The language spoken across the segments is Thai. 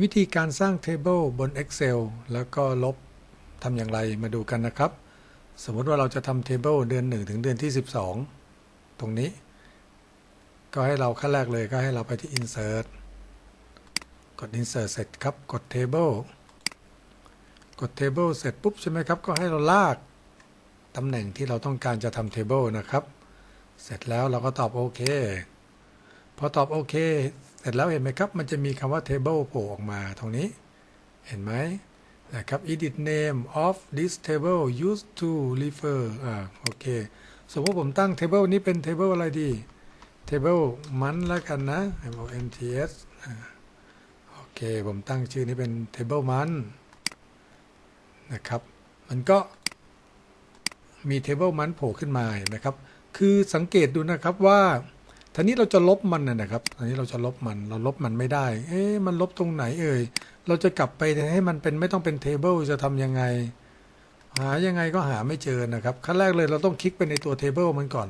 วิธีการสร้าง Table บน Excel แล้วก็ลบทำอย่างไรมาดูกันนะครับ สมมติว่าเราจะทำ Table เดือน 1 ถึงเดือนที่ 12 ตรงนี้ ก็ให้เราขั้นแรกเลยก็ให้เราไปที่ Insert กด Insert เสร็จครับ กด Table กด Table เสร็จปุ๊บใช่ไหมครับ ก็ให้เราลากตำแหน่งที่เราต้องการจะทำ Table นะครับ เสร็จแล้วเราก็ตอบโอเคพอตอบโอเค เสร็จแล้วเห็นไหมครับ มันจะมีคำว่า table โผล่ออกมาตรงนี้ เห็นไหมนะครับ edit name of this table used to refer อ่าโอเค สมมติผมตั้ง table นี้เป็น table อะไรดี table มันแล้วกันนะ m o n t s อ่าโอเค ผมตั้งชื่อนี้เป็น table มันนะครับ มันก็มี table มันโผล่ขึ้นมาเห็นไหมครับ คือสังเกตดูนะครับว่า ทีนี้เราจะลบมันนะนะครับทีนี้เราจะลบมัน เราลบมันไม่ได้ เอ๊ะ มันลบตรงไหนเอ่ย เราจะกลับไปให้มันเป็นไม่ต้องเป็นเทเบิลจะทำยังไง หายังไงก็หาไม่เจอนะครับ ขั้นแรกเลยเราต้องคลิกไปในตัวเทเบิลมันก่อน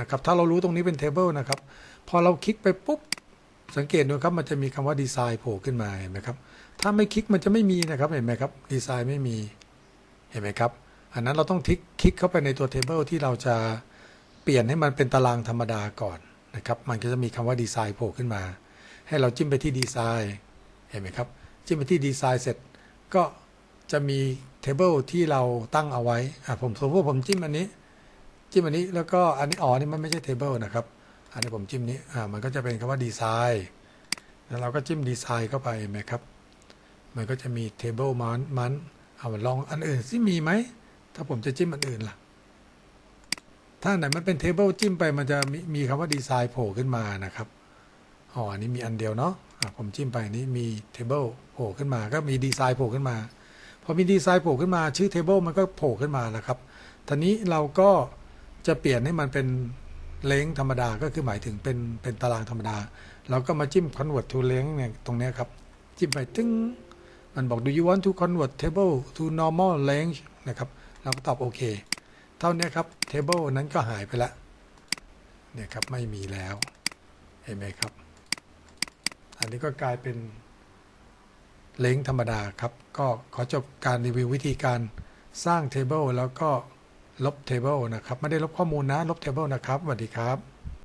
นะครับ ถ้าเรารู้ตรงนี้เป็นเทเบิลนะครับ พอเราคลิกไปปุ๊บ สังเกตดูครับ มันจะมีคำว่าดีไซน์โผล่ขึ้นมาเห็นไหมครับ ถ้าไม่คลิกมันจะไม่มีนะครับ เห็นไหมครับ ดีไซน์ไม่มี เห็นไหมครับ อันนั้นเราต้องคลิกคลิกเข้าไปในตัวเทเบิลที่เราจะเปลี่ยนให้มันเป็นตารางธรรมดาก่อน นะครับ มันก็จะมีคำว่าดีไซน์โผล่ขึ้นมา ให้เราจิ้มไปที่ดีไซน์เห็นไหมครับ จิ้มไปที่ดีไซน์เสร็จก็จะมีเทเบิลที่เราตั้งเอาไว้อะผมสมมติผมจิ้มอันนี้ จิ้มอันนี้แล้วก็อันนี้อ๋อนี่มันไม่ใช่เทเบิลนะครับ อันนี้ผมจิ้มนี้อ่ามันก็จะเป็นคำว่าดีไซน์แล้วเราก็จิ้มดีไซน์เข้าไปเห็นไหมครับ มันก็จะมีเทเบิลมันมันเอาลองอันอื่นซิมีไหมถ้าผมจะจิ้มอันอื่นล่ะ ถ้าไหนมันเป็นเทเบิลจิ้มไปมันจะมีมีคำว่าดีไซน์โผล่ขึ้นมานะครับอ๋ออันนี้มีอันเดียวเนาะะผมจิ้มไปนี้มีเทเบิลโผล่ขึ้นมา ก็มีดีไซน์โผล่ขึ้นมาพอมีดีไซน์โผล่ขึ้นมาชื่อเทเบิลมันก็โผล่ขึ้นมาแล้วครับทีนี้เราก็จะเปลี่ยนให้มันเป็นเลงธรรมดาก็คือหมายถึงเป็นเป็นตารางธรรมดา เราก็มาจิ้ม convert to length เนี่ยตรงนี้ครับ จิ้มไปตึ้งมันบอก do you want to convert table to normal length นะครับ เราก็ตอบโอเค เท่านี้ครับเทเบิลนั้นก็หายไปแล้วเนี่ยครับไม่มีแล้ว เห็นไหมครับ อันนี้ก็กลายเป็นเล้งธรรมดาครับ ก็ขอจบการรีวิววิธีการสร้างเทเบิลแล้วก็ลบเทเบิลนะครับ ไม่ได้ลบข้อมูลนะ ลบเทเบิลนะครับสวัสดีครับ